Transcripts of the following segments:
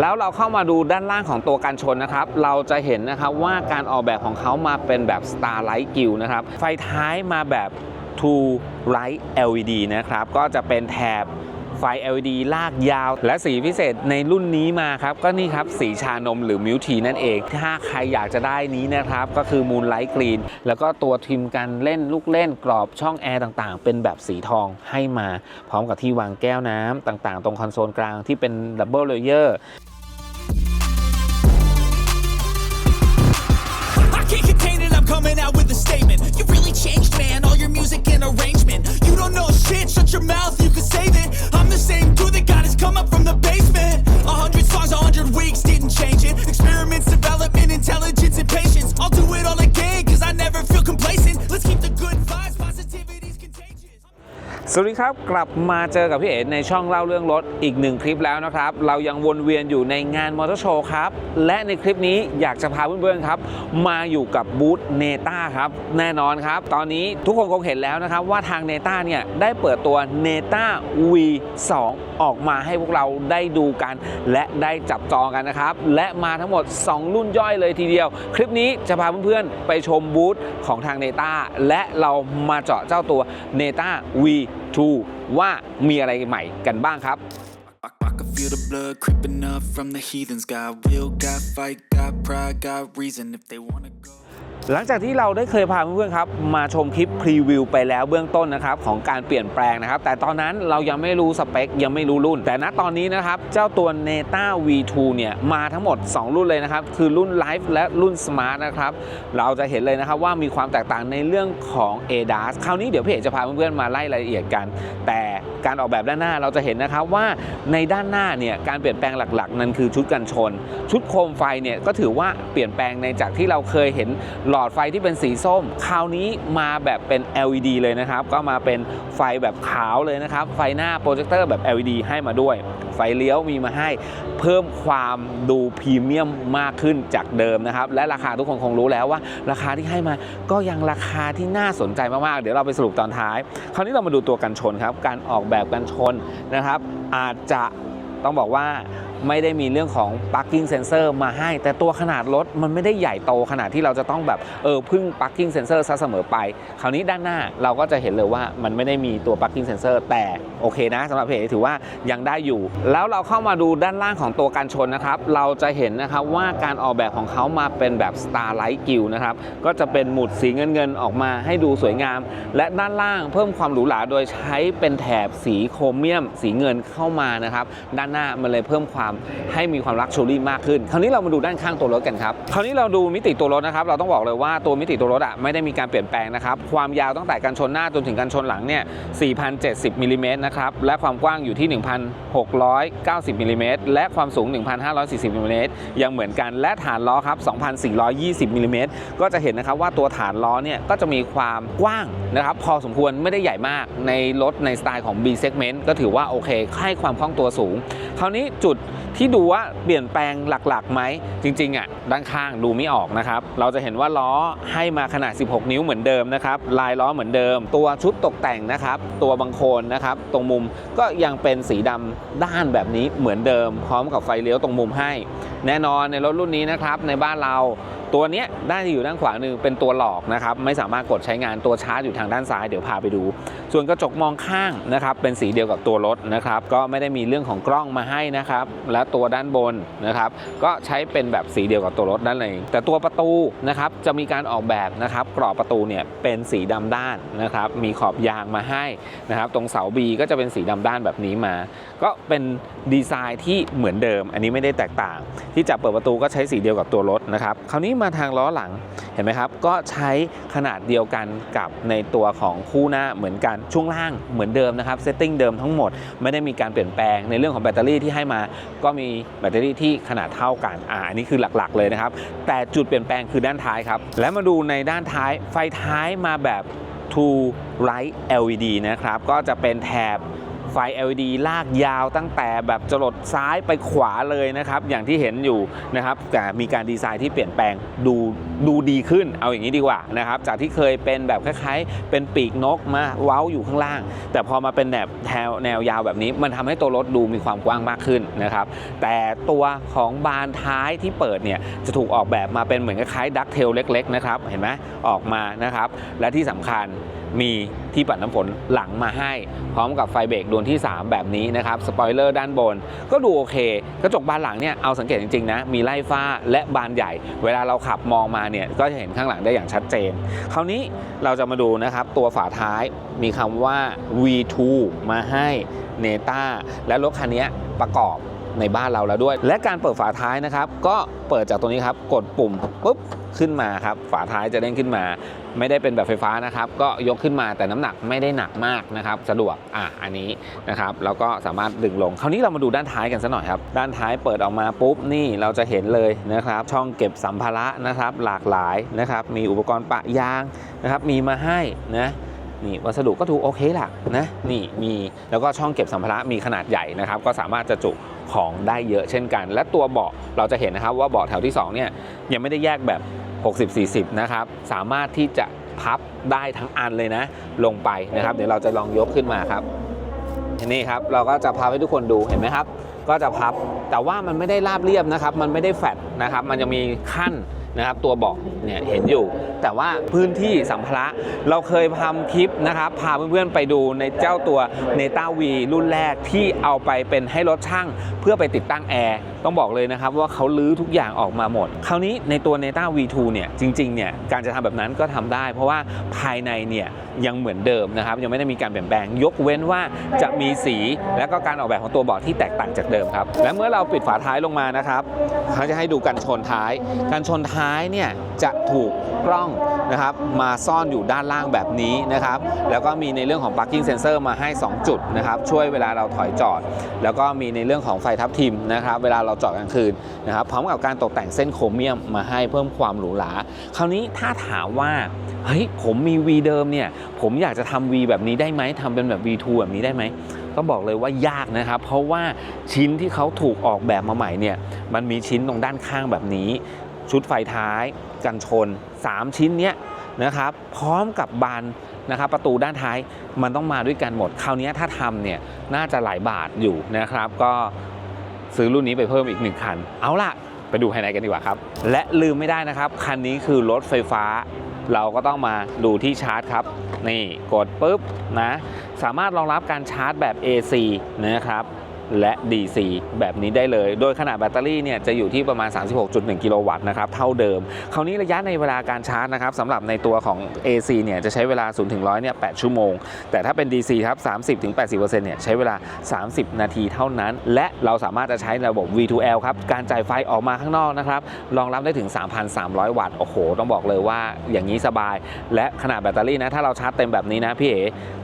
แล้วเราเข้ามาดูด้านล่างของตัวกันชนนะครับ เราจะเห็นนะครับว่าการออกแบบของเขามาเป็นแบบ Starlight g i l นะครับ ไฟท้ายมาแบบ True Light LED นะครับ ก็จะเป็นแถบไฟ LED ลากยาว และสีพิเศษในรุ่นนี้มาครับ ก็นี่ครับ สีชานมหรือมิวทีนั่นเอง ถ้าใครอยากจะได้นี้นะครับ ก็คือ Moonlight Green แล้วก็ตัวทิมกันเล่นลูกเล่นกรอบช่องแอร์ต่างๆ เป็นแบบสีทองให้มา พร้อมกับที่วางแก้วน้ำต่างๆ ตรงคอนโซลกลางที่เป็นดับเบิลเลเยอร์ man, all your music and arrangement. You don't know shit, shut your mouth, you can save it. I'm the same dude that got his come up from the basement. A hundred songs, a hundred weeks, didn't change it. Experiments, development, intelligence, and patience. I'll do it all again, สวัสดีครับ กลับมาเจอกับพี่เอ๋ในช่องเล่าเรื่องรถอีกหนึ่งคลิปแล้วนะครับ เรายังวนเวียนอยู่ในงานมอเตอร์โชว์ครับ และในคลิปนี้อยากจะพาเพื่อนๆครับ มาอยู่กับบูธเนต้าครับ แน่นอนครับ ตอนนี้ทุกคนคงเห็นแล้วนะครับ ว่าทางเนต้าเนี่ยได้เปิดตัวเนต้า V2 ออกมาให้พวกเราได้ดูกัน และได้จับจองกันนะครับ และมาทั้งหมด 2 รุ่นย่อยเลยทีเดียว คลิปนี้จะพาเพื่อนๆไปชมบูธของทางเนต้าและเรามาเจาะเจ้าตัวเนต้า V2 ว่ามีอะไรใหม่กันบ้างครับ feel the blood creeping up from the heathens. Got will, got fight, got pride, got reason. If they wanna go. หลังจากที่เราได้เคยพาเพื่อนๆครับมาชมคลิปพรีวิวไปแล้วเบื้องต้นนะครับของการเปลี่ยนแปลงนะครับ แต่ตอนนั้นเรายังไม่รู้สเปค ยังไม่รู้รุ่น แต่ณตอนนี้นะครับ เจ้าตัว Neta V2 เนี่ยมาทั้งหมด 2 รุ่นเลยนะครับ คือรุ่น Live และรุ่น Smart นะครับ เราจะเห็นเลยนะครับว่ามีความแตกต่างในเรื่องของ ADAS คราวนี้เดี๋ยวพี่เอกจะพาเพื่อนๆมาไล่รายละเอียดกัน แต่การออกแบบด้านหน้าเราจะเห็นนะครับว่าในด้านหน้าเนี่ยการเปลี่ยนแปลงหลักๆ นั่นคือชุดกันชน ชุดโคมไฟเนี่ยก็ถือว่าเปลี่ยนแปลงในจากที่เราเคยเห็นหลอดไฟที่เป็นสีส้ม คราวนี้มาแบบเป็น LED เลยนะครับ ก็มาเป็นไฟแบบขาวเลยนะครับ ไฟหน้าโปรเจคเตอร์แบบ LED ให้มาด้วย ไฟเลี้ยวมีมาให้ เพิ่มความดูพรีเมียมมากขึ้นจากเดิมนะครับ และราคาทุกคนคงรู้แล้วว่า ราคาที่ให้มาก็ยังราคาที่น่าสนใจมากๆ เดี๋ยวเราไปสรุปตอนท้าย คราวนี้เรามาดูตัวกันชนครับ การออกแบบกันชนนะครับ อาจจะต้องบอกว่า ไม่ได้มีเรื่องของ parking sensor มาให้ แต่ตัวขนาดรถมันไม่ได้ใหญ่โตขนาดที่เราจะต้องแบบเออพึ่ง parking sensor ซะเสมอไป คราวนี้ด้านหน้าเราก็จะเห็นเลยว่ามันไม่ได้มีตัว parking sensor แต่โอเคนะสำหรับเพจถือว่ายังได้อยู่ แล้วเราเข้ามาดูด้านล่างของตัวกันชนนะครับ เราจะเห็นนะครับว่าการออกแบบของเขามาเป็นแบบ Starlight g i l นะครับก็จะเป็นหมุดสีเงินเงินๆออกมาให้ดูสวยงาม และด้านล่างเพิ่มความหรูหราโดยใช้เป็นแถบสีโครเมียม สีเงินเข้ามานะครับ ด้านหน้ามันเลยเพิ่มความให้มีความลักชัวรี่มากขึ้น คราวนี้เรามาดูด้านข้างตัวรถกันครับคราวนี้เราดูมิติตัวรถนะครับ เราต้องบอกเลยว่าตัวมิติตัวรถอะไม่ได้มีการเปลี่ยนแปลงนะครับ ความยาวตั้งแต่กันชนหน้าจนถึงกันชนหลังเนี่ย 4,070มิลลิเมตรนะครับ และความกว้างอยู่ที่ 1,690มิลลิเมตรและความสูง 1,540มิลลิเมตรยังเหมือนกัน และฐานล้อครับ 2,420มิลลิเมตรก็จะเห็นนะครับว่าตัวฐานล้อเนี่ยก็จะมีความกว้างนะครับพอสมควรไม่ได้ใหญ่มากในรถในสไตล์ของ B segment ก็ถือว่าโอเคให้ความคล่องตัวสูง คราวนี้จุดที่ดูว่าเปลี่ยนแปลงหลักๆไหมจริงๆอะด้านข้างดูไม่ออกนะครับ เราจะเห็นว่าล้อให้มาขนาด 16 นิ้วเหมือนเดิมนะครับลายล้อเหมือนเดิม ตัวชุดตกแต่งนะครับ ตัวบังโคนนะครับ ตรงมุมก็ยังเป็นสีดำด้านแบบนี้เหมือนเดิม พร้อมกับไฟเลี้ยวตรงมุมให้ แน่นอนในรถรุ่นนี้นะครับในบ้านเรา ตัวเนี้ยด้านที่อยู่ด้านขวาหนึ่งเป็นตัวหลอกนะครับไม่สามารถกดใช้งานตัวชาร์จอยู่ทางด้านซ้ายเดี๋ยวพาไปดู ส่วนกระจกมองข้างนะครับเป็นสีเดียวกับตัวรถนะครับก็ไม่ได้มีเรื่องของกล้องมาให้นะครับและตัวด้านบนนะครับก็ใช้เป็นแบบสีเดียวกับตัวรถนั่นเองแต่ตัวประตูนะครับจะมีการออกแบบนะครับกรอบประตูเนี่ยเป็นสีดำด้านนะครับมีขอบยางมาให้นะครับตรงเสาบีก็จะเป็นสีดำด้านแบบนี้มา ก็เป็นดีไซน์ที่เหมือนเดิม อันนี้ไม่ได้แตกต่าง ที่จับเปิดประตูก็ใช้สีเดียวกับตัวรถนะครับคราวนี้มาทางล้อหลังเห็นไหมครับ ก็ใช้ขนาดเดียวกันกับในตัวของคู่หน้าเหมือนกันช่วงล่างเหมือนเดิมนะครับเซตติ้งเดิมทั้งหมดไม่ได้มีการเปลี่ยนแปลงในเรื่องของแบตเตอรี่ที่ให้มา ก็มีแบตเตอรี่ที่ขนาดเท่ากันอ่าอันนี้คือหลักๆเลยนะครับ แต่จุดเปลี่ยนแปลงคือด้านท้ายครับ และมาดูในด้านท้ายไฟท้ายมาแบบ to light LED นะครับ ก็จะเป็นแถบ ไฟ LED ลากยาวตั้งแต่แบบจรดซ้ายไปขวาเลยนะครับ อย่างที่เห็นอยู่นะครับ แต่มีการดีไซน์ที่เปลี่ยนแปลงดูดูดีขึ้น เอาอย่างนี้ดีกว่านะครับ จากที่เคยเป็นแบบคล้ายๆ เป็นปีกนกมาเว้าอยู่ข้างล่าง แต่พอมาเป็นแนวแนวแนวยาวแบบนี้ มันทำให้ตัวรถดูมีความกว้างมากขึ้นนะครับ แต่ตัวของบานท้ายที่เปิดเนี่ยจะถูกออกแบบมาเป็นเหมือนคล้ายๆดักเทลเล็ก ๆ นะครับ เห็นไหมออกมานะครับ และที่สำคัญ มีที่ปัดน้ำฝนหลังมาให้ พร้อมกับไฟเบรกดวงที่ 3 แบบนี้นะครับสปอยเลอร์ด้านบน ก็ดูโอเค กระจกบานหลังเนี่ยเอาสังเกตจริงๆนะมีไล่ฟ้าและบานใหญ่ เวลาเราขับมองมาเนี่ยก็จะเห็นข้างหลังได้อย่างชัดเจน คราวนี้เราจะมาดูนะครับตัวฝาท้ายมีคำว่า V2 มาให้เนต้าและรถคันนี้ประกอบในบ้านเราแล้วด้วย และการเปิดฝาท้ายนะครับ ก็เปิดจากตรงนี้ครับ กดปุ่มปุ๊บ ขึ้นมาครับฝาท้ายจะเด้งขึ้นมา ไม่ได้เป็นแบบไฟฟ้านะครับ ก็ยกขึ้นมาแต่น้ำหนักไม่ได้หนักมากนะครับ สะดวกอะอันนี้นะครับแล้วก็สามารถดึงลง คราวนี้เรามาดูด้านท้ายกันสักหน่อยครับ ด้านท้ายเปิดออกมาปุ๊บนี่เราจะเห็นเลยนะครับ ช่องเก็บสัมภาระนะครับ หลากหลายนะครับ มีอุปกรณ์ปะยางนะครับ มีมาให้นะ นี่วัสดุก็ถูกโอเคล่ะนะนี่มีแล้วก็ช่องเก็บสัมภาระมีขนาดใหญ่นะครับ ก็สามารถจะจุของได้เยอะเช่นกัน และตัวเบาะเราจะเห็นนะครับว่าเบาะแถวที่2เนี่ยยังไม่ได้แยกแบบ 60-40 นะครับ สามารถที่จะพับได้ทั้งอันเลยนะ ลงไปนะครับ เดี๋ยวเราจะลองยกขึ้นมาครับนี่ครับเราก็จะพับให้ทุกคนดูเห็นไหมครับ ก็จะพับแต่ว่ามันไม่ได้ราบเรียบนะครับ มันไม่ได้แฟดนะครับ มันจะมีขั้น นะครับตัวเบาะเนี่ยเห็นอยู่ แต่ว่าพื้นที่สัมภาระเราเคยทำคลิปนะครับพาเพื่อนๆไปดูในเจ้าตัว n e t a V รุ่นแรกที่เอาไปเป็นให้รถช่างเพื่อไปติดตั้งแอร์ต้องบอกเลยนะครับว่าเขาลื้อทุกอย่างออกมาหมด คราวนี้ในตัว n e t a V2 เนี่ยจริงๆเนี่ยการจะทำแบบนั้นก็ทำได้ เพราะว่าภายในเนี่ยยังเหมือนเดิมนะครับยังไม่ได้มีการเปลี่ยนแปลง ยกเว้นว่าจะมีสีและก็การออกแบบของตัวเบาะที่แตกต่างจากเดิมครับและเมื่อเราปิดฝาท้ายลงมานะครับเขาจะให้ดูกันชนท้าย การชนท้ายายเนี่ยจะถูกกล้องนะครับมาซ่อนอยู่ด้านล่างแบบนี้นะครับ แล้วก็มีในเรื่องของ parking sensor มาให้ 2 จุดนะครับ ช่วยเวลาเราถอยจอด แล้วก็มีในเรื่องของไฟทับทิมนะครับ เวลาเราจอดกลางคืนนะครับ พร้อมกับการตกแต่งเส้นโครเมียมมาให้เพิ่มความหรูหรา คราวนี้ถ้าถามว่า เฮ้ย ผมมี V เดิมเนี่ย ผมอยากจะทำ V แบบนี้ได้ไหมทำเป็นแบบ V2 แบบนี้ได้ไหมก็บอกเลยว่ายากนะครับ เพราะว่าชิ้นที่เขาถูกออกแบบมาใหม่เนี่ย มันมีชิ้นตรงด้านข้างแบบนี้ ชุดไฟท้าย กันชน 3 ชิ้นเนี้ยนะครับพร้อมกับบานนะครับประตูด้านท้ายมันต้องมาด้วยกันหมด คราวนี้ถ้าทำเนี่ยน่าจะหลายบาทอยู่นะครับ ก็ซื้อรุ่นนี้ไปเพิ่มอีกหนึ่งคัน เอาล่ะ ไปดูภายในกันดีกว่าครับ และลืมไม่ได้นะครับ คันนี้คือรถไฟฟ้า เราก็ต้องมาดูที่ชาร์จครับ นี่กดปุ๊บนะ สามารถรองรับการชาร์จแบบ AC นะครับ และ DC แบบนี้ได้เลย โดยขนาดแบตเตอรี่เนี่ยจะอยู่ที่ประมาณ 36.1 กิโลวัตต์นะครับ เท่าเดิม คราวนี้ระยะในเวลาการชาร์จนะครับสำหรับในตัวของ AC เนี่ยจะใช้เวลา 0 ถึง 100 เนี่ย 8 ชั่วโมง แต่ถ้าเป็น DC ครับ 30 ถึง 80%เนี่ยใช้เวลา 30 นาทีเท่านั้น และเราสามารถจะใช้ระบบ V2L ครับ การจ่ายไฟออกมาข้างนอกนะครับ รองรับได้ถึง 3,300 วัตต์ โอ้โห ต้องบอกเลยว่าอย่างนี้สบาย และขนาดแบตเตอรี่นะ ถ้าเราชาร์จเต็มแบบนี้นะพี่เอ๋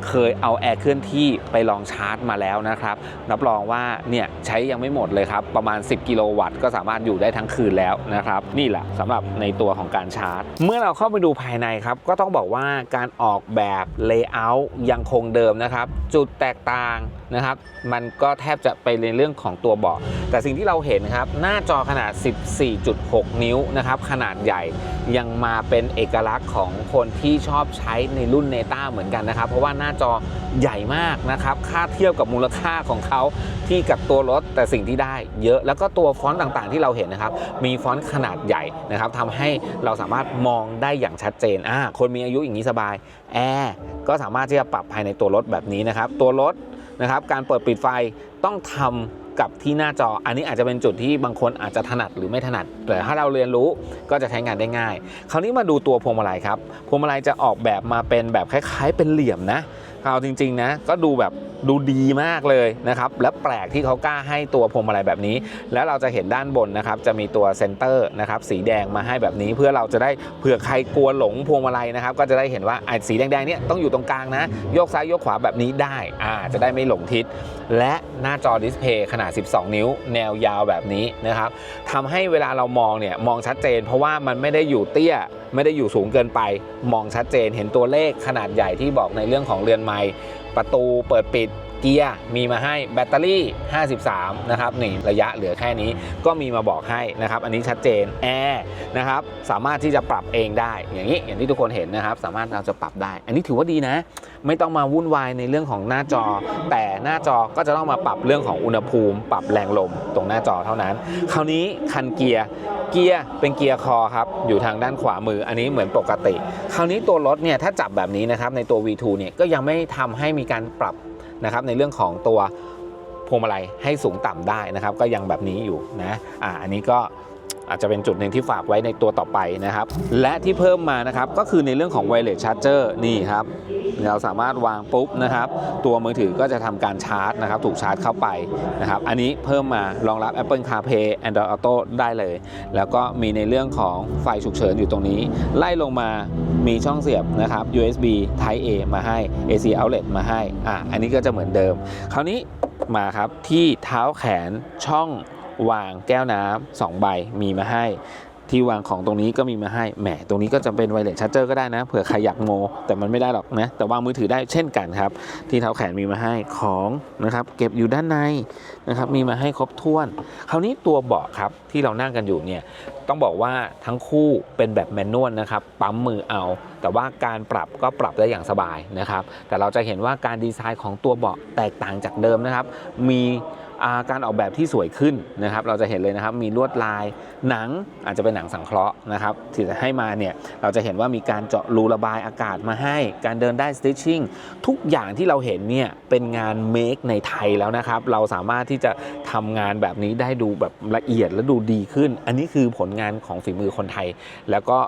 เคยเอาแอร์เคลื่อนที่ไปลองชาร์จมาแล้วนะครับ รับรองว่าเนี่ยใช้ยังไม่หมดเลยครับ ประมาณ 10 กิโลวัตต์ก็สามารถอยู่ได้ทั้งคืนแล้วนะครับ นี่แหละสำหรับในตัวของการชาร์จ เมื่อเราเข้าไปดูภายในครับ ก็ต้องบอกว่าการออกแบบเลเยอร์ยังคงเดิมนะครับ จุดแตกต่างนะครับ มันก็แทบจะไปในเรื่องของตัวเบาะแต่สิ่งที่เราเห็นครับ หน้าจอขนาด 14.6 นิ้วนะครับ ขนาดใหญ่ยังมาเป็นเอกลักษณ์ของคนที่ชอบใช้ในรุ่นเนต้าเหมือนกันนะครับ เพราะว่าหน้าจอใหญ่มากนะครับ ค่าเทียบกับมูลค่าของเขา ที่กับตัวรถแต่สิ่งที่ได้เยอะแล้วก็ตัวฟอนต์ต่างๆ ที่เราเห็นนะครับ มีฟอนต์ขนาดใหญ่นะครับทำให้เราสามารถมองได้อย่างชัดเจนอ่าคนมีอายุอย่างนี้สบายแอร์ก็สามารถที่จะปรับภายในตัวรถแบบนี้นะครับ ตัวรถนะครับ การเปิดปิดไฟต้องทำกับที่หน้าจอ อันนี้อาจจะเป็นจุดที่บางคนอาจจะถนัดหรือไม่ถนัด แต่ถ้าเราเรียนรู้ก็จะใช้งานได้ง่าย คราวนี้มาดูตัวพวงมาลัยครับ พวงมาลัยจะออกแบบมาเป็นแบบคล้าย ๆ เป็นเหลี่ยมนะ เอาจริงๆนะก็ดูแบบดูดีมากเลยนะครับและแปลกที่เขากล้าให้ตัวพวงมาลัยแบบนี้ แล้วเราจะเห็นด้านบนนะครับจะมีตัวเซนเตอร์นะครับสีแดงมาให้แบบนี้เพื่อเราจะได้เผื่อใครกลัวหลงพวงมาลัยนะครับก็จะได้เห็นว่าไอ้สีแดงๆเนี่ยต้องอยู่ตรงกลางนะ โยกซ้ายโยกขวาแบบนี้ได้อ่าจะได้ไม่หลงทิศ และหน้าจอดิสเพย์ขนาด 12 นิ้ว แนวยาวแบบนี้นะครับทำให้เวลาเรามองเนี่ยมองชัดเจน เพราะว่ามันไม่ได้อยู่เตี้ย ไม่ได้อยู่สูงเกินไป มองชัดเจนเห็นตัวเลขขนาดใหญ่ที่บอกในเรื่องของเรือนไม้ประตูเปิดปิด เกียร์มีมาให้แบตเตอรี่ 53 นะครับนี่ระยะเหลือแค่นี้ก็มีมาบอกให้นะครับ อันนี้ชัดเจนแอร์นะครับสามารถที่จะปรับเองได้ อย่างนี้อย่างที่ทุกคนเห็นนะครับ สามารถเราจะปรับได้ อันนี้ถือว่าดีนะ ไม่ต้องมาวุ่นวายในเรื่องของหน้าจอ แต่หน้าจอก็จะต้องมาปรับเรื่องของอุณหภูมิ ปรับแรงลมตรงหน้าจอเท่านั้น คราวนี้คันเกียร์เกียร์เป็นเกียร์คอครับอยู่ทางด้านขวามือ อันนี้เหมือนปกติ คราวนี้ตัวรถเนี่ยถ้าจับแบบนี้นะครับในตัว V2 เนี่ยก็ยังไม่ทำให้มีการปรับ นะครับในเรื่องของตัวพวงมาลัยให้สูงต่ำได้นะครับ ก็ยังแบบนี้อยู่นะอ่าอันนี้ก็ อาจจะเป็นจุดหนึ่งที่ฝากไว้ในตัวต่อไปนะครับ และที่เพิ่มมานะครับก็คือในเรื่องของ wireless charger นี่ครับเราสามารถวางปุ๊บนะครับ ตัวมือถือก็จะทำการชาร์จนะครับถูกชาร์จเข้าไปนะครับอันนี้เพิ่มมารองรับ Apple CarPlay Android Auto ได้เลย แล้วก็มีในเรื่องของไฟฉุกเฉินอยู่ตรงนี้ ไล่ลงมามีช่องเสียบนะครับ USB Type A มาให้ AC outlet มาให้อะอันนี้ก็จะเหมือนเดิม คราวนี้มาครับที่เท้าแขนช่อง วางแก้วน้ำสองใบมีมาให้ที่วางของตรงนี้ก็มีมาให้ แหม ตรงนี้ก็จะเป็นไวเลสชาร์เจอร์ก็ได้นะ เผื่อใครอยากโม แต่มันไม่ได้หรอกนะ แต่วางมือถือได้เช่นกันครับ ที่เท้าแขนมีมาให้ของนะครับ เก็บอยู่ด้านในนะครับ มีมาให้ครบถ้วน คราวนี้ตัวเบาะครับที่เรานั่งกันอยู่เนี่ย ต้องบอกว่าทั้งคู่เป็นแบบแมนนวลนะครับ ปั๊มมือเอา แต่ว่าการปรับก็ปรับได้อย่างสบายนะครับ แต่เราจะเห็นว่าการดีไซน์ของตัวเบาะแตกต่างจากเดิมนะครับ มี การออกแบบที่สวยขึ้นนะครับ เราจะเห็นเลยนะครับมีลวดลายหนังอาจจะเป็นหนังสังเคราะห์นะครับที่จะให้มาเนี่ยเราจะเห็นว่ามีการเจาะรูระบายอากาศมาให้ การเดินได้ stitching ทุกอย่างที่เราเห็นเนี่ยเป็นงานเมคในไทยแล้วนะครับ เราสามารถที่จะทำงานแบบนี้ได้ดูแบบละเอียดและดูดีขึ้น อันนี้คือผลงานของฝีมือคนไทย แล้วก็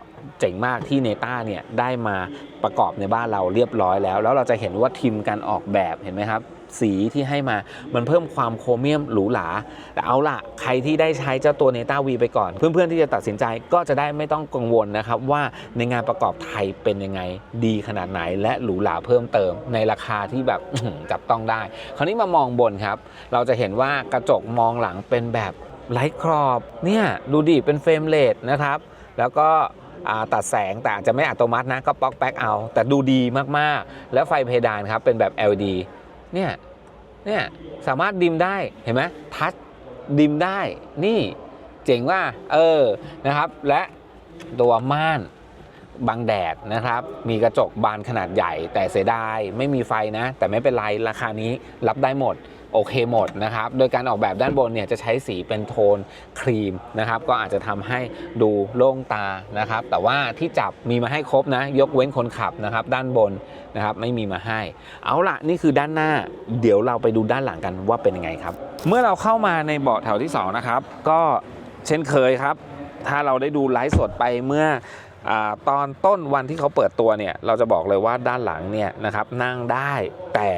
เจ๋งมากที่เนต้าเนี่ยได้มาประกอบในบ้านเราเรียบร้อยแล้ว แล้วเราจะเห็นว่าทีมการออกแบบเห็นไหมครับ สีที่ให้มา มันเพิ่มความโครเมียมหรูหราแต่เอาล่ะ ใครที่ได้ใช้เจ้าตัวเนต้าวีไปก่อน เพื่อนๆที่จะตัดสินใจก็จะได้ไม่ต้องกังวลนะครับ ว่าในงานประกอบไทยเป็นยังไงดีขนาดไหน และหรูหราเพิ่มเติม ในราคาที่แบบจับต้องได้ คราวนี้มามองบนครับ เราจะเห็นว่ากระจกมองหลังเป็นแบบไร้ครอบเนี่ยดูดิเป็นเฟรมเลสนะครับ แล้วก็ตัดแสงแต่อาจจะไม่อัตโนมัตินะ ก็ป๊อกแป๊กเอา แต่ดูดีมาก ๆ แล้วไฟเพดานครับ เป็นแบบ LED เนี่ยเนี่ยสามารถดิมได้เห็นไหมทัชดิมได้นี่เจ๋งว่าเออนะครับ และตัวม่านบังแดดนะครับ มีกระจกบานขนาดใหญ่ แต่เสียดายไม่มีไฟนะ แต่ไม่เป็นไรราคานี้รับได้หมด โอเคหมดนะครับ โดยการออกแบบด้านบนเนี่ยจะใช้สีเป็นโทนครีมนะครับ ก็อาจจะทำให้ดูโล่งตานะครับ แต่ว่าที่จับมีมาให้ครบนะ ยกเว้นคนขับนะครับ ด้านบนนะครับไม่มีมาให้ เอาละนี่คือด้านหน้า เดี๋ยวเราไปดูด้านหลังกันว่าเป็นยังไงครับ เมื่อเราเข้ามาในเบาะแถวที่2นะครับ ก็เช่นเคยครับ ถ้าเราได้ดูไลฟ์สดไปเมื่อ ตอนต้นวันที่เขาเปิดตัวเนี่ยเราจะบอกเลยว่าด้านหลังเนี่ยนะครับนั่งได้แต่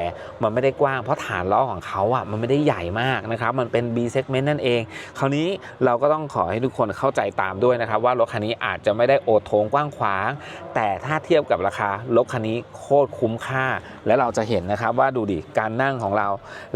มันไม่ได้กว้างเพราะฐานล้อของเขาอะมันไม่ได้ใหญ่มากนะครับมันเป็น B segment นั่นเอง คราวนี้เราก็ต้องขอให้ทุกคนเข้าใจตามด้วยนะครับว่ารถคันนี้อาจจะไม่ได้โอโถงกว้างขวาง แต่ถ้าเทียบกับราคารถคันนี้โคตรคุ้มค่า และเราจะเห็นนะครับว่าดูดิการนั่งของเรา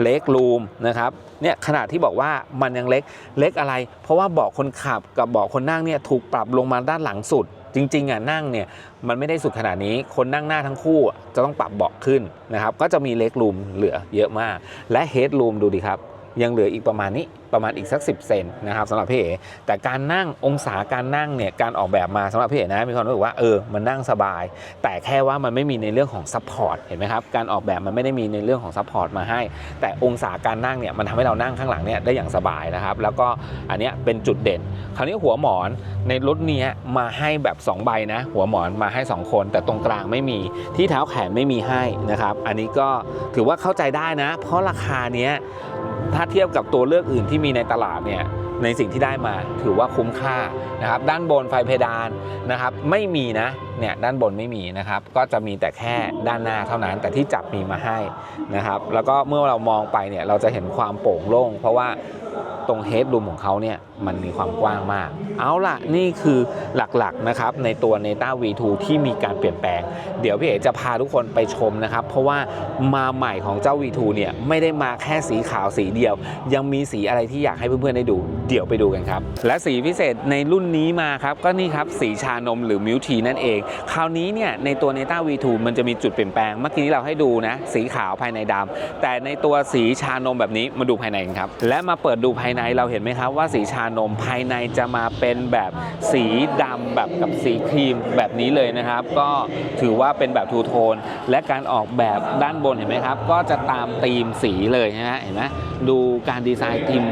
เล็กรูมนะครับเนี่ยขนาดที่บอกว่ามันยังเล็กเล็กอะไร เพราะว่าเบาะคนขับกับเบาะคนนั่งเนี่ยถูกปรับลงมาด้านหลังสุด จริงๆอะนั่งเนี่ยมันไม่ได้สุดขนาดนี้ คนนั่งหน้าทั้งคู่จะต้องปรับเบาะขึ้นนะครับ ก็จะมีเล็กรูมเหลือเยอะมาก และเฮดรูมดูดิครับ ยังเหลืออีกประมาณนี้ประมาณอีกสัก 10 เซนนะครับสำหรับพี่เอ๋แต่การนั่งองศาการนั่งเนี่ยการออกแบบมาสำหรับพี่เอ๋นะมีความรู้สึกว่าเออมันนั่งสบาย แต่แค่ว่ามันไม่มีในเรื่องของซัพพอร์ตเห็นไหมครับการออกแบบมันไม่ได้มีในเรื่องของซัพพอร์ตมาให้ แต่องศาการนั่งเนี่ยมันทำให้เรานั่งข้างหลังเนี่ยได้อย่างสบายนะครับ แล้วก็อันนี้เป็นจุดเด่น คราวนี้หัวหมอนในรถเนี้ยมาให้แบบ2ใบนะ หัวหมอนมาให้ 2 คน แต่ตรงกลางไม่มีที่เท้าแขนไม่มีให้นะครับ อันนี้ก็ถือว่าเข้าใจได้นะ เพราะราคาเนี้ยถ้าเทียบกับตัวเลือกอื่นที่มีในตลาดเนี่ยในสิ่งที่ได้มาถือว่าคุ้มค่านะครับด้านบนไฟเพดานนะครับไม่มีนะเนี่ยด้านบนไม่มีนะครับ ก็จะมีแต่แค่ด้านหน้าเท่านั้น แต่ที่จับมีมาให้นะครับ แล้วก็เมื่อเรามองไปเนี่ยเราจะเห็นความโปร่งโล่ง เพราะว่าตรงเฮดรูมของเขาเนี่ยมันมีความกว้างมาก เอาล่ะ นี่คือหลักๆนะครับในตัว n e t a V2 ที่มีการเปลี่ยนแปลง เดี๋ยวพี่เอ๋จะพาทุกคนไปชมนะครับ เพราะว่ามาใหม่ของเจ้า V2 เนี่ยไม่ได้มาแค่สีขาวสีเดียว ยังมีสีอะไรที่อยากให้เพื่อนๆได้ดู เดี๋ยวไปดูกันครับ และสีพิเศษในรุ่นนี้มาครับก็นี่ครับสีชานมหรือมิวทีนั่นเองคราวนี้เนี่ยในตัว Neta V2 มันจะมีจุดเปลี่ยนแปลง เมื่อกี้นี้เราให้ดูนะ สีขาวภายในดำแต่ในตัวสีชานมแบบนี้มาดูภายในกันครับ และมาเปิดดูภายในเราเห็นไหมครับว่าสีชานมภายในจะมาเป็นแบบสีดำแบบกับสีครีมแบบนี้เลยนะครับ ก็ถือว่าเป็นแบบทูโทน และการออกแบบด้านบนเห็นไหมครับ ก็จะตามธีมสีเลยนะฮะเห็นไหมดูการดีไซน์ธีม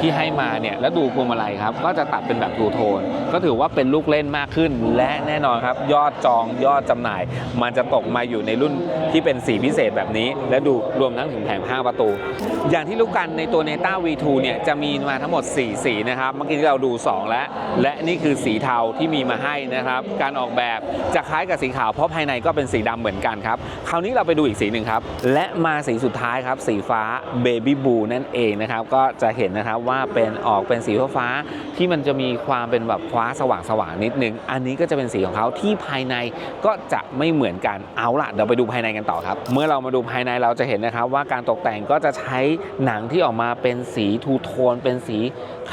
ที่ให้มาเนี่ยแล้วดูพวงมาลัยครับ ก็จะตัดเป็นแบบทูโทน ก็ถือว่าเป็นลูกเล่นมากขึ้น และแน่นอนครับยอดอดจองยอดจำหน่าย มันจะตกมาอยู่ในรุ่นที่เป็นสีพิเศษแบบนี้ และดูรวมทั้งถึงแผง5ประตู อย่างที่รู้กันในตัว Neta V2 เนี่ยจะมีมาทั้งหมด 4 สีนะครับเมื่อกี้เราดู 2 แล้ว และนี่คือสีเทาที่มีมาให้นะครับ การออกแบบจะคล้ายกับสีขาวเพราะภายในก็เป็นสีดำเหมือนกันครับ คราวนี้เราไปดูอีกสีหนึ่งครับ และมาสีสุดท้ายครับ สีฟ้า Baby Blue นั่นเองนะครับ ก็จะเห็นนะครับว่าเป็นออกเป็นสีฟ้าที่มันจะมีความเป็นแบบฟ้าสว่างๆนิดนึง อันนี้ก็จะเป็นสีของเขาที่ภายในก็จะไม่เหมือนกันเอาล่ะเดี๋ยวไปดูภายในกันต่อครับ เมื่อเรามาดูภายในเราจะเห็นนะครับ ว่าการตกแต่งก็จะใช้หนังที่ออกมาเป็นสีทูโทน เป็นสี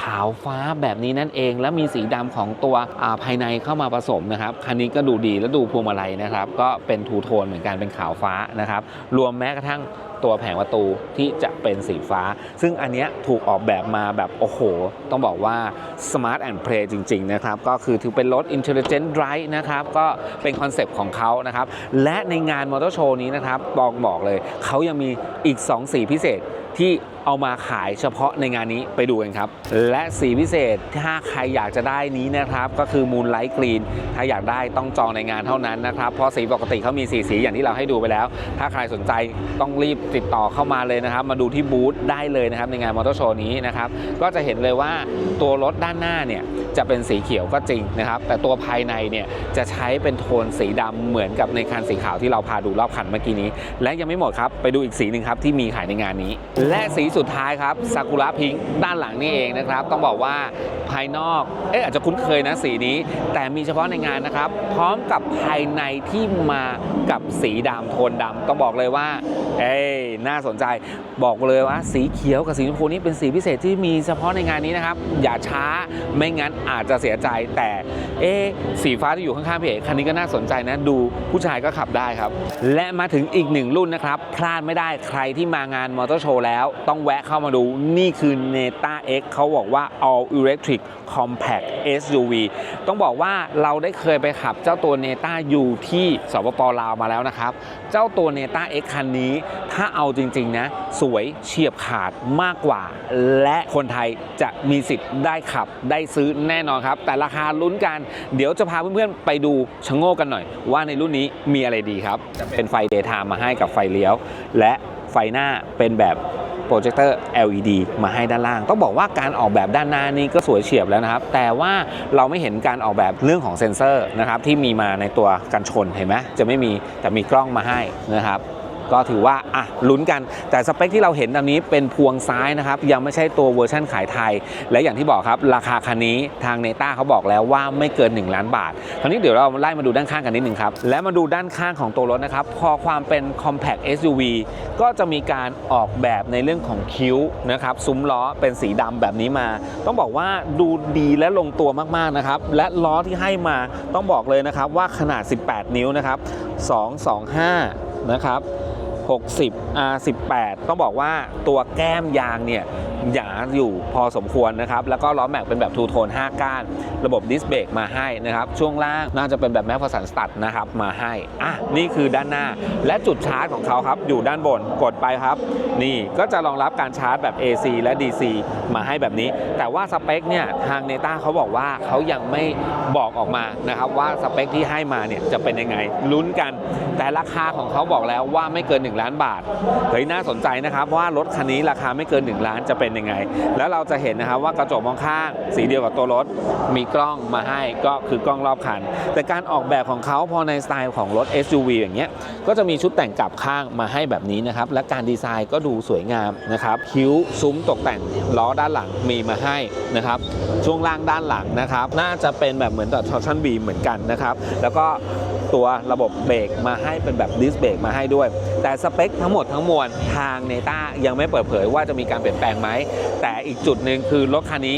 ขาวฟ้าแบบนี้นั่นเอง และมีสีดำของตัวาภายในเข้ามาผสมนะครับคันนี้ก็ดูดีและดูพวงมาลัยนะครับ ก็เป็นทูโทนเหมือนกันเป็นขาวฟ้านะครับ รวมแม้กระทั่ง ตัวแผงประตูที่จะเป็นสีฟ้า ซึ่งอันนี้ถูกออกแบบมาแบบ โอ้โห ต้องบอกว่า Smart and Play จริง ๆ นะครับ ก็คือถือเป็นรถ Intelligent Drive นะครับ ก็เป็นคอนเซปต์ของเขานะครับ และในงานมอเตอร์โชว์นี้นะครับบอกบอกเลย เขายังมีอีก 2 สีพิเศษ ที่เอามาขายเฉพาะในงานนี้ไปดูกันครับ และสีพิเศษถ้าใครอยากจะได้นี้นะครับ ก็คือ Moonlight Green ถ้าอยากได้ต้องจองในงานเท่านั้นนะครับ เพราะสีปกติเขามีสีสีอย่างที่เราให้ดูไปแล้ว ถ้าใครสนใจต้องรีบติดต่อเข้ามาเลยนะครับ มาดูที่บูธได้เลยนะครับในงานมอเตอร์โชว์นี้นะครับก็จะเห็นเลยว่าตัวรถด้านหน้าเนี่ยจะเป็นสีเขียวก็จริงนะครับ แต่ตัวภายในเนี่ยจะใช้เป็นโทนสีดำเหมือนกับในคันสีขาวที่เราพาดูรอบคันเมื่อกี้นี้ และยังไม่หมดครับไปดูอีกสีหนึ่งครับที่มีขายในงานนี้และสีสุดท้ายครับซากุระพิงค์ด้านหลังนี่เองนะครับ ต้องบอกว่าภายนอกเอ๊ะอาจจะคุ้นเคยนะสีนี้ แต่มีเฉพาะในงานนะครับ พร้อมกับภายในที่มากับสีดำโทนดำต้องบอกเลยว่า เอ้น่าสนใจบอกเลยว่า สีเขียวกับสีชมพูนี่เป็นสีพิเศษที่มีเฉพาะในงานนี้นะครับ อย่าช้าไม่งั้นอาจจะเสียใจแต่ เอ๊สีฟ้าที่อยู่ข้างๆพี่เอกคันนี้ก็น่าสนใจนะ ดูผู้ชายก็ขับได้ครับ และมาถึงอีกหนึ่งรุ่นนะครับพลาดไม่ได้ใครที่มางานมอเตอร์โชว์แล้วต้องแวะเข้ามาดูนี่คือ Neta X เขาบอกว่า All Electric Compact SUV ต้องบอกว่าเราได้เคยไปขับเจ้าตัว Neta อยู่ที่สปปลาวมาแล้วนะครับ เจ้าตัว Neta X คันนี้ ถ้าเอาจริงๆนะ สวยเฉียบขาดมากกว่า และคนไทยจะมีสิทธิ์ได้ขับได้ซื้อแน่นอนครับ แต่ราคาลุ้นกัน เดี๋ยวจะพาเพื่อนๆไปดูชะโงกกันหน่อย ว่าในรุ่นนี้มีอะไรดีครับ เป็นไฟ Daytime มาให้กับไฟเลี้ยว และ ไฟหน้าเป็นแบบโปรเจคเตอร์ LED มาให้ด้านล่าง ต้องบอกว่าการออกแบบด้านหน้านี่ก็สวยเฉียบแล้วนะครับ แต่ว่าเราไม่เห็นการออกแบบเรื่องของเซ็นเซอร์นะครับที่มีมาในตัวกันชนเห็นไหมจะไม่มีแต่มีกล้องมาให้นะครับ ก็ถือว่าอะลุ้นกัน แต่สเปคที่เราเห็นตอนนี้เป็นพวงซ้ายนะครับ ยังไม่ใช่ตัวเวอร์ชั่นขายไทย และอย่างที่บอกครับ ราคาคันนี้ทางเนต้าเขาบอกแล้วว่าไม่เกิน 1 ล้านบาท คราวนี้เดี๋ยวเราไล่มาดูด้านข้างกันนิดนึงครับ และมาดูด้านข้างของตัวรถนะครับ พอความเป็น compact SUV ก็จะมีการออกแบบในเรื่องของคิ้วนะครับ ซุ้มล้อเป็นสีดำแบบนี้มา ต้องบอกว่าดูดีและลงตัวมากๆนะครับ และล้อที่ให้มาต้องบอกเลยนะครับว่าขนาด 18 นิ้วนะครับ225 นะครับ 60 R18 ต้องบอกว่าตัวแก้มยางเนี่ยหยาอยู่พอสมควรนะครับ แล้วก็ล้อแม็กเป็นแบบทูโทน 5 ก้าน ระบบดิสเบรกมาให้นะครับ ช่วงล่างน่าจะเป็นแบบแม็กพสันสตัดนะครับมาให้ อะ นี่คือด้านหน้า และจุดชาร์จของเขาครับ อยู่ด้านบน กดไปครับ นี่ก็จะรองรับการชาร์จแบบ AC และ DC มาให้แบบนี้ แต่ว่าสเปคเนี่ย ทางเนต้าเขาบอกว่าเขายังไม่บอกออกมานะครับว่าสเปคที่ให้มาเนี่ยจะเป็นยังไง ลุ้นกัน แต่ราคาของเขาบอกแล้วว่าไม่เกิน 1 ล้านบาท เฮ้ยน่าสนใจนะครับว่ารถคันนี้ราคาไม่เกิน 1 ล้านจะเป็นยังไง แล้วเราจะเห็นนะครับว่ากระจกมองข้าง สีเดียวกับตัวรถ มีกล้องมาให้ก็คือกล้องรอบคัน แต่การออกแบบของเขาพอในสไตล์ของรถ SUV อย่างเงี้ยก็จะมีชุดแต่งกลับข้างมาให้แบบนี้นะครับและการดีไซน์ก็ดูสวยงามนะครับคิ้วซุ้มตกแต่งล้อด้านหลังมีมาให้นะครับช่วงล่างด้านหลังนะครับ น่าจะเป็นแบบเหมือนกับ torsion beam เหมือนกันนะครับ แล้วก็ ตัวระบบเบรกมาให้เป็นแบบดิสเบรกมาให้ด้วย แต่สเปคทั้งหมดทั้งมวลทางเนต้ายังไม่เปิดเผยว่าจะมีการเปลี่ยนแปลงไหม แต่อีกจุดหนึ่งคือรถคันนี้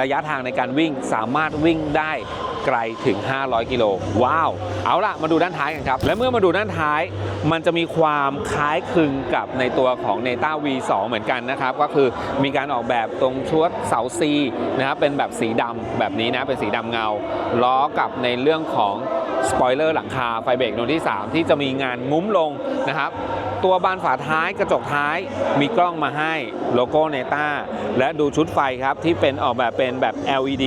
ระยะทางในการวิ่งสามารถวิ่งได้ไกลถึง 500 กิโล ว้าว เอาล่ะ มาดูด้านท้ายกันครับ และเมื่อมาดูด้านท้าย มันจะมีความคล้ายคลึงกับในตัวของ n e t a V2 เหมือนกันนะครับ ก็คือมีการออกแบบตรงชุดเสา C นะครับ เป็นแบบสีดำแบบนี้นะ เป็นสีดำเงา ล้อกับในเรื่องของ สปอยเลอร์หลังคาไฟเบรกดวงที่ 3 ที่จะมีงานงุ้มลงนะครับตัวบานฝาท้ายกระจกท้ายมีกล้องมาให้โลโก้เนต้าและดูชุดไฟครับที่เป็นออกแบบเป็นแบบ LED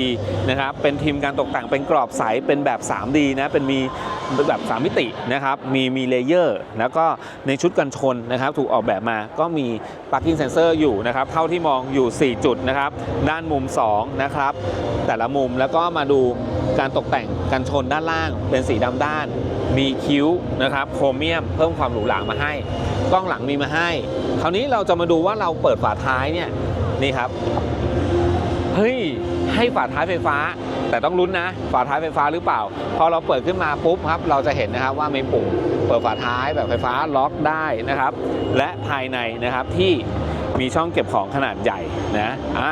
นะครับเป็นทีมการตกแต่งเป็นกรอบใสเป็นแบบ 3D นะเป็นมีแบบ 3 มิตินะครับมีมีเลเยอร์แล้วก็ในชุดกันชนนะครับถูกออกแบบมาก็มี parking sensor อยู่นะครับเท่าที่มองอยู่ 4 จุดนะครับด้านมุม 2 นะครับแต่ละมุมแล้วก็มาดู การตกแต่งกันชนด้านล่างเป็นสีดำด้าน มีคิ้วนะครับโครเมียมเพิ่มความหรูหรามาให้ กล้องหลังมีมาให้ คราวนี้เราจะมาดูว่าเราเปิดฝาท้ายเนี่ยนี่ครับเฮ้ยให้ฝาท้ายไฟฟ้า แต่ต้องลุ้นนะ ฝาท้ายไฟฟ้าหรือเปล่า พอเราเปิดขึ้นมาปุ๊บครับ เราจะเห็นนะครับว่ามีปุ่มเปิดฝาท้ายแบบไฟฟ้าล็อกได้นะครับ และภายในนะครับที่ มีช่องเก็บของขนาดใหญ่นะอ่า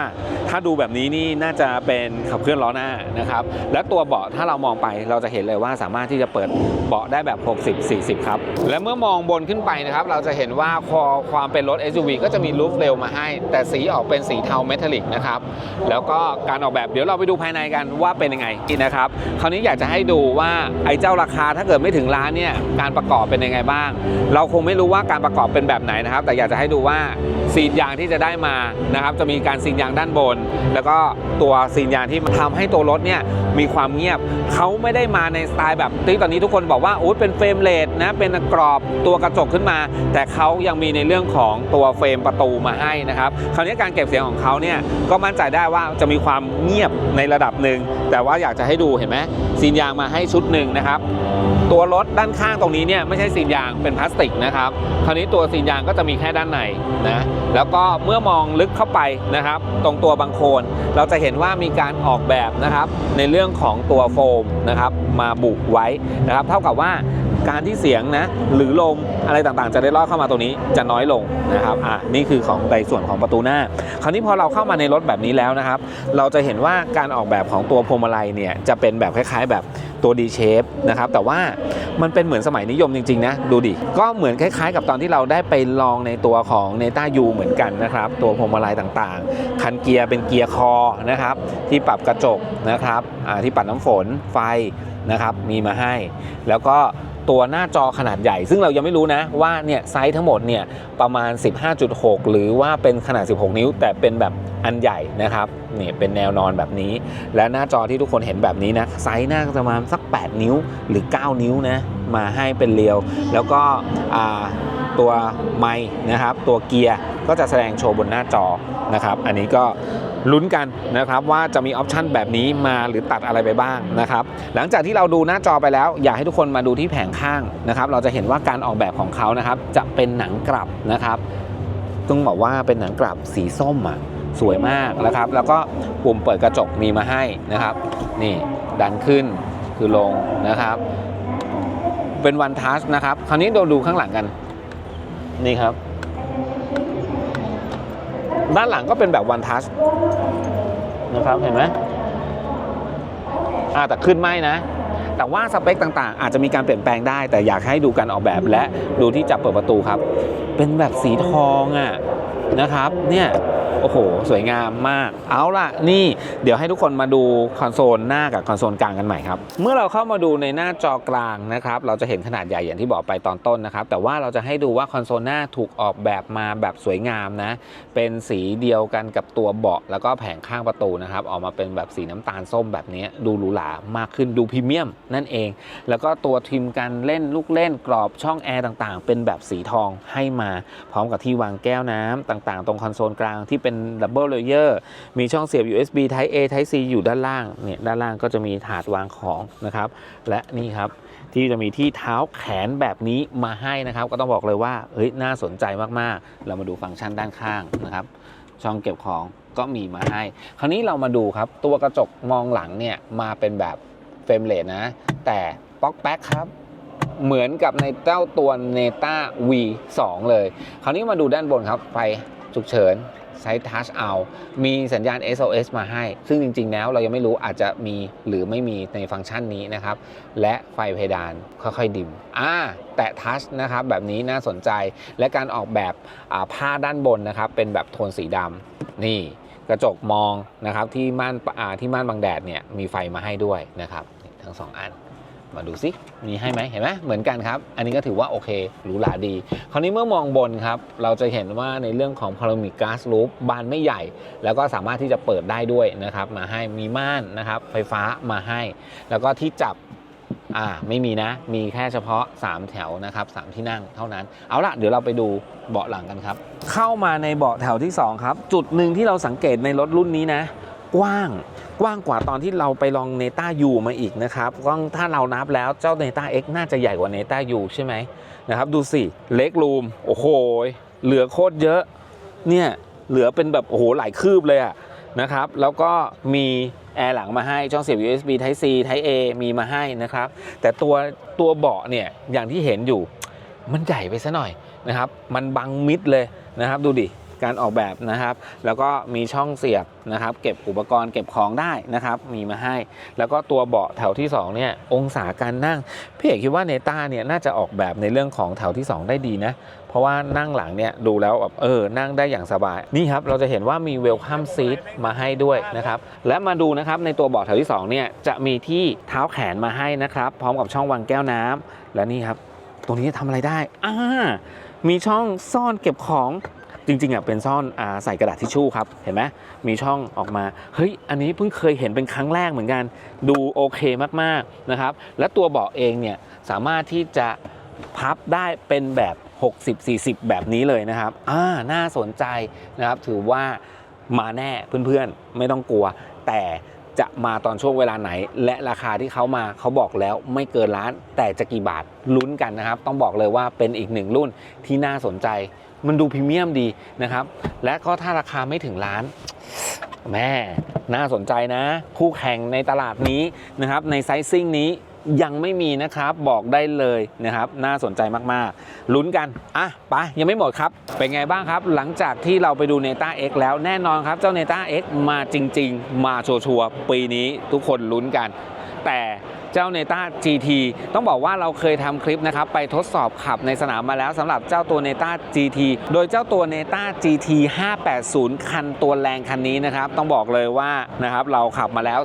ถ้าดูแบบนี้นี่น่าจะเป็นขับเคลื่อนล้อหน้านะครับและตัวเบาะถ้าเรามองไปเราจะเห็นเลยว่าสามารถที่จะเปิดเบาะได้แบบ 60 40 ครับ และเมื่อมองบนขึ้นไปนะครับ เราจะเห็นว่าคอความเป็นรถ SUV ก็จะมีรูฟเรลมาให้ แต่สีออกเป็นสีเทาเมทัลลิกนะครับ แล้วก็การออกแบบเดี๋ยวเราไปดูภายในกันว่าเป็นยังไงนะครับ คราวนี้อยากจะให้ดูว่าไอ้เจ้าราคาถ้าเกิดไม่ถึงล้านเนี่ยการประกอบเป็นยังไงบ้าง เราคงไม่รู้ว่าการประกอบเป็นแบบไหนนะครับ แต่อยากจะให้ดูว่าซีนยางที่จะได้มานะครับจะมีการซีนยางด้านบน แล้วก็ตัวซีนยางที่ทำให้ตัวรถเนี่ยมีความเงียบเขาไม่ได้มาในสไตล์แบบที่ตอนนี้ทุกคนบอกว่าโอ้เป็นเฟรมเลสนะเป็นกรอบตัวกระจกขึ้นมา แต่เขายังมีในเรื่องของตัวเฟรมประตูมาให้นะครับคราวนี้การเก็บเสียงของเขาเนี่ยก็มั่นใจได้ว่าจะมีความเงียบในระดับหนึ่งแต่ว่าอยากจะให้ดูเห็นไหมซีนยางมาให้ชุดหนึ่งนะครับตัวรถด้านข้างตรงนี้เนี่ยไม่ใช่ซีนยางเป็นพลาสติกนะครับคราวนี้ตัวซีนยางก็จะมีแค่ด้านในนะแล้วแล้วก็เมื่อมองลึกเข้าไปนะครับ ตรงตัวบังโคลนเราจะเห็นว่ามีการออกแบบนะครับ ในเรื่องของตัวโฟมนะครับ มาบุไว้นะครับ เท่ากับว่า การที่เสียงนะหรือลมอะไรต่างๆ จะได้ลอดเข้ามาตรงนี้จะน้อยลงนะครับอะนี่คือของในส่วนของประตูหน้า คราวนี้พอเราเข้ามาในรถแบบนี้แล้วนะครับ เราจะเห็นว่าการออกแบบของตัวพวงมาลัยเนี่ยจะเป็นแบบคล้ายๆ แบบตัว D shape นะครับแต่ว่ามันเป็นเหมือนสมัยนิยมจริง ๆ นะ ดูดิ ก็เหมือนคล้ายๆ กับตอนที่เราได้ไปลองในตัวของ n e t a U เหมือนกันนะครับ ตัวพวงมาลัยต่างๆ คันเกียร์เป็นเกียร์คอนะครับ ที่ปรับกระจกนะครับอ่าที่ปัดน้ำฝนไฟนะครับ มีมาให้ แล้วก็ ตัวหน้าจอขนาดใหญ่ ซึ่งเรายังไม่รู้นะว่าเนี่ยไซส์ทั้งหมดเนี่ยประมาณ 15.6 หรือว่าเป็นขนาด 16 นิ้ว แต่เป็นแบบอันใหญ่นะครับนี่เป็นแนวนอนแบบนี้ และหน้าจอที่ทุกคนเห็นแบบนี้นะไซส์หน้าก็จะมาสัก 8 นิ้วหรือ 9 นิ้วนะมาให้เป็นเรียว แล้วก็ตัวไม้นะครับตัวเกียร์ก็จะแสดงโชว์บนหน้าจอนะครับ อันนี้ก็ ลุ้นกันนะครับว่าจะมีออปชันแบบนี้มาหรือตัดอะไรไปบ้างนะครับหลังจากที่เราดูหน้าจอไปแล้ว อยากให้ทุกคนมาดูที่แผงข้างนะครับเราจะเห็นว่าการออกแบบของเขานะครับจะเป็นหนังกลับนะครับต้องบอกว่าเป็นหนังกลับสีส้มอะสวยมากนะครับ แล้วก็ปุ่มเปิดกระจกมีมาให้นะครับ นี่ดันขึ้นคือลงนะครับ เป็นวันทัชนะครับ คราวนี้เราดูข้างหลังกัน นี่ครับ ด้านหลังก็เป็นแบบวันทัชนะครับเห็นไหมอ่าแต่ขึ้นไม่นะ แต่ว่าสเปคต่างๆ อาจจะมีการเปลี่ยนแปลงได้ แต่อยากให้ดูการออกแบบและดูที่จับเปิดประตูครับ เป็นแบบสีทองอะนะครับ เนี่ย โอ้โห สวยงามมาก เอาล่ะ นี่เดี๋ยวให้ทุกคนมาดูคอนโซลหน้ากับคอนโซลกลางกันใหม่ครับ เมื่อเราเข้ามาดูในหน้าจอกลางนะครับ เราจะเห็นขนาดใหญ่อย่างที่บอกไปตอนต้นนะครับ แต่ว่าเราจะให้ดูว่าคอนโซลหน้าถูกออกแบบมาแบบสวยงามนะ เป็นสีเดียวกันกับตัวเบาะ แล้วก็แผงข้างประตูนะครับ ออกมาเป็นแบบสีน้ำตาลส้มแบบนี้ ดูหรูหรามากขึ้น ดูพรีเมียมนั่นเอง แล้วก็ตัวทิมกันเล่นลูกเล่นกรอบช่องแอร์ต่างๆ เป็นแบบสีทองให้มา พร้อมกับที่วางแก้วน้ำต่างๆ ตรงคอนโซลกลางที่เป็นดับเบิลเลเยอร์มีช่องเสียบ USB Type A Type C อยู่ด้านล่างเนี่ยด้านล่างก็จะมีถาดวางของนะครับ และนี่ครับที่จะมีที่เท้าแขนแบบนี้มาให้นะครับ ก็ต้องบอกเลยว่าเฮ้ยน่าสนใจมากๆ เรามาดูฟังก์ชันด้านข้างนะครับ ช่องเก็บของก็มีมาให้ คราวนี้เรามาดูครับ ตัวกระจกมองหลังเนี่ยมาเป็นแบบเฟรมเลสนะ แต่ป๊อกแป๊กครับ เหมือนกับในเจ้าตัว Neta V2 เลย คราวนี้มาดูด้านบนครับไฟฉุกเฉิน ใช้ Touch เอามีสัญญาณ SOS มาให้ ซึ่งจริง ๆ แล้วเรายังไม่รู้อาจจะมีหรือไม่มีในฟังก์ชันนี้นะครับ และไฟเพดานค่อยๆ ดิมอ่าแตะทัชนะครับแบบนี้น่าสนใจและการออกแบบผ้าด้านบนนะครับ เป็นแบบโทนสีดำนี่กระจกมองนะครับที่ม่านที่ม่านบังแดดเนี่ยมีไฟมาให้ด้วยนะครับทั้งสองอัน มาดูซิมีให้ไหมเห็นไหมเหมือนกันครับ อันนี้ก็ถือว่าโอเคหรูหราดี คราวนี้เมื่อมองบนครับ เราจะเห็นว่าในเรื่องของพารามิกกาซลูปบานไม่ใหญ่ แล้วก็สามารถที่จะเปิดได้ด้วยนะครับ มาให้มีม่านนะครับ ไฟฟ้ามาให้ แล้วก็ที่จับอ่าไม่มีนะ มีแค่เฉพาะ 3 แถวนะครับ 3 ที่นั่งเท่านั้น เอาละเดี๋ยวเราไปดูเบาะหลังกันครับ เข้ามาในเบาะแถวที่ 2 ครับ จุดหนึ่งที่เราสังเกตในรถรุ่นนี้นะ กว้าง กว้างกว่าตอนที่เราไปลองเนต้ายูมาอีกนะครับก็ถ้าเรานับแล้วเจ้าเนต้า X น่าจะใหญ่กว่าเนต้ายูใช่ไหมนะครับ ดูสิ เล็กรูม โอ้โห เหลือโคตรเยอะ เนี่ย เหลือเป็นแบบโอ้โหหลายคืบเลยอะนะครับ แล้วก็มีแอร์หลังมาให้ช่องเสียบ USB Type C Type A มีมาให้นะครับ แต่ตัวตัวเบาะเนี่ยอย่างที่เห็นอยู่มันใหญ่ไปซะหน่อยนะครับ มันบังมิดเลยนะครับ ดูดิ การออกแบบนะครับ แล้วก็มีช่องเสียบนะครับ เก็บอุปกรณ์เก็บของได้นะครับ มีมาให้ แล้วก็ตัวเบาะแถวที่2เนี่ยองศาการนั่งพี่เอกคิดว่าเนต้าเนี่ยน่าจะออกแบบในเรื่องของแถวที่ 2 ได้ดีนะเพราะว่านั่งหลังเนี่ยดูแล้วแบบเออนั่งได้อย่างสบายนี่ครับเราจะเห็นว่ามีเวลคัมซีทมาให้ด้วยนะครับและมาดูนะครับในตัวเบาะแถวที่2เนี่ยจะมีที่เท้าแขนมาให้นะครับ พร้อมกับช่องวางแก้วน้ำและนี่ครับตรงนี้จะทำอะไรได้อ่ามีช่องซ่อนเก็บของ จริงๆอะเป็นซ่อนอใส่กระดาษทิชชู่ครับ เห็นไหมมีช่องออกมา เฮ้ย อันนี้เพิ่งเคยเห็นเป็นครั้งแรกเหมือนกัน ดูโอเคมากๆนะครับ และตัวเบาะเองเนี่ยสามารถที่จะพับได้เป็นแบบ 60-40 แบบนี้เลยนะครับอ่าน่าสนใจนะครับ ถือว่ามาแน่เพื่อนๆ ไม่ต้องกลัว แต่จะมาตอนช่วงเวลาไหน และราคาที่เขามาเขาบอกแล้วไม่เกินล้าน แต่จะกี่บาทลุ้นกันนะครับ ต้องบอกเลยว่าเป็นอีกหนึ่งรุ่นที่น่าสนใจ มันดูพรีเมียมดีนะครับ และก็ถ้าราคาไม่ถึงล้าน แม่น่าสนใจนะ คู่แข่งในตลาดนี้นะครับ ในไซซิ่งนี้ยังไม่มีนะครับบอกได้เลยนะครับ น่าสนใจมากๆ ลุ้นกัน อะไปยังไม่หมดครับ เป็นไงบ้างครับ หลังจากที่เราไปดู n นต้า X แล้วแน่นอนครับ เจ้า n นต้า X มาจริง ๆ มาชัวร์ๆปีนี้ทุกคนลุ้นกัน แต่ เจ้า n นต้า GT ต้องบอกว่าเราเคยทำคลิปนะครับไปทดสอบขับในสนามมาแล้วสำหรับเจ้าตัว n นต้า GT โดยเจ้าตัว n นต้า GT 580 คันตัวแรงคันนี้นะครับต้องบอกเลยว่านะครับเราขับมาแล้ว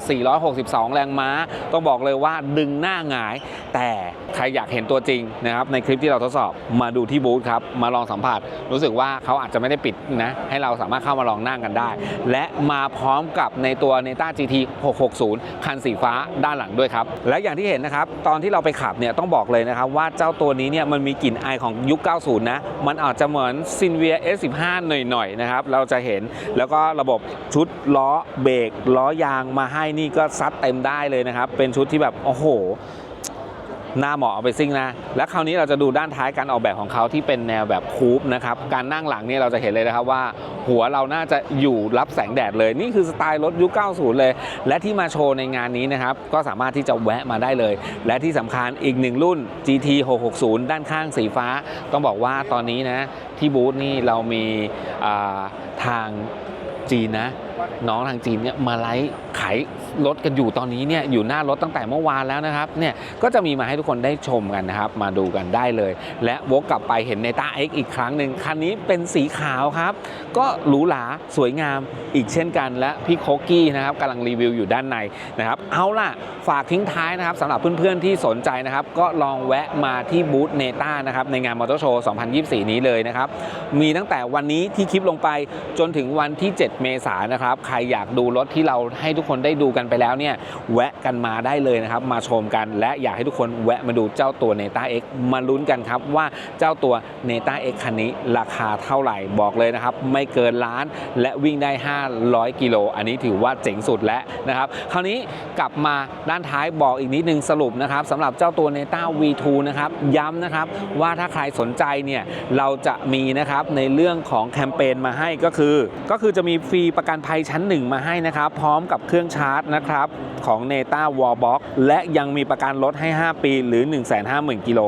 462 แรงม้า ต้องบอกเลยว่าดึงหน้าหงาย แต่ใครอยากเห็นตัวจริงนะครับในคลิปที่เราทดสอบมาดูที่บูธครับมาลองสัมผัส รู้สึกว่าเขาอาจจะไม่ได้ปิดนะให้เราสามารถเข้ามาลองนั่งกันได้ และมาพร้อมกับในตัว n นต้า GT 660 คันสีฟ้าด้านหลังด้วยครับและและอย่างที่เห็นนะครับตอนที่เราไปขับเนี่ยต้องบอกเลยนะครับว่าเจ้าตัวนี้เนี่ยมันมีกลิ่นอายของยุค 90 นะ มันอาจจะเหมือนซินเวีย S15 หน่อยๆนะครับเราจะเห็นแล้วก็ระบบชุดล้อเบรกล้อยางมาให้นี่ก็ซัดเต็มได้เลยนะครับเป็นชุดที่แบบโอ้โห หน้าเหมาะเอาไปซิ่งนะ และคราวนี้เราจะดูด้านท้ายการออกแบบของเขาที่เป็นแนวแบบคูปนะครับการนั่งหลังเนี่ยเราจะเห็นเลยนะครับว่า หัวเราน่าจะอยู่รับแสงแดดเลย นี่คือสไตล์รถยุค 90 เลย และที่มาโชว์ในงานนี้นะครับก็สามารถที่จะแวะมาได้เลย และที่สำคัญอีกหนึ่งรุ่น GT 660 ด้านข้างสีฟ้า ต้องบอกว่าตอนนี้นะที่บูธนี่เรามีทาง จีนนะ น้องทางจีนเนี่ยมาไลฟ์ขายรถกันอยู่ตอนนี้เนี่ยอยู่หน้ารถตั้งแต่เมื่อวานแล้วนะครับเนี่ยก็จะมีมาให้ทุกคนได้ชมกันนะครับ มาดูกันได้เลย และวกกลับไปเห็นในต้า X อีกครั้งหนึ่งคันนี้เป็นสีขาวครับ ก็หรูหราสวยงามอีกเช่นกันและพี่โคกี้นะครับกำลังรีวิวอยู่ด้านในนะครับเอาล่ะฝากทิ้งท้ายนะครับสำหรับเพื่อนๆที่สนใจนะครับ ก็ลองแวะมาที่บูธเนต้านะครับในงานมอเตอร์โชว์ 2024 นี้เลยนะครับมีตั้งแต่วันนี้ที่คลิปลงไปจนถึงวันที่ 7เมษานะครับ ใครอยากดูรถที่เราให้ทุกคนได้ดูกันไปแล้วเนี่ยแวะกันมาได้เลยนะครับ มาชมกันและอยากให้ทุกคนแวะมาดูเจ้าตัว n นต้า X มาลุ้นกันครับว่าเจ้าตัว n นต้า X คันนี้ราคาเท่าไหร่บอกเลยนะครับ ไม่เกินล้านและวิ่งได้ 500 กิโล อันนี้ถือว่าเจ๋งสุดแล้วนะครับคราวนี้กลับมาด้านท้ายบอกอีกนิดนึงสรุปนะครับสำหรับเจ้าตัว n นต้า V2 นะครับย้ำนะครับว่าถ้าใครสนใจเนี่ยเราจะมีนะครับในเรื่องของแคมเปญมาให้ก็คือ ก็คือจะมีฟรีประกันภัยชั้นหนึ่งมาให้นะครับ พร้อมกับเครื่องชาร์จนะครับของ n e t a w a l l Box และยังมีประกันรถให้ 5 ปีหรือ 150,000 กิโล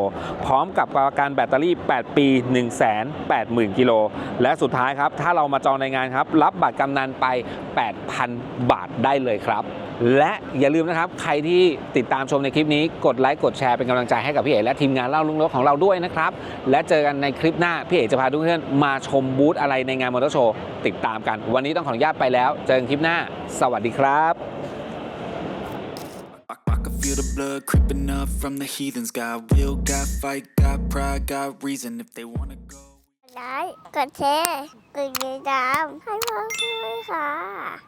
พร้อมกับประกันแบตเตอรี่ 8 ปี 180,000 กิโล และสุดท้ายครับ ถ้าเรามาจองในงานครับ รับบัตรกำนันไป 8,000 บาทได้เลยครับ และอย่าลืมนะครับ ใครที่ติดตามชมในคลิปนี้กดไลค์กดแชร์เป็นกำลังใจให้กับพี่เอ๋และทีมงานเล่าลุงรถของเราด้วยนะครับ และเจอกันในคลิปหน้า พี่เอ๋จะพาทุกท่านมาชมบูธอะไรในงานมอเตอร์โชว์ติดตามกัน วันนี้ต้องขออนุญาตไปแล้ว เจอกันคลิปหน้า สวัสดีครับ I, I can feel the blood creeping up from the heathens. Got will, got fight, got pride, got reason. If they wanna go. ไลค์กดแชร์กดติดตามให้พวกด้วยค่ะ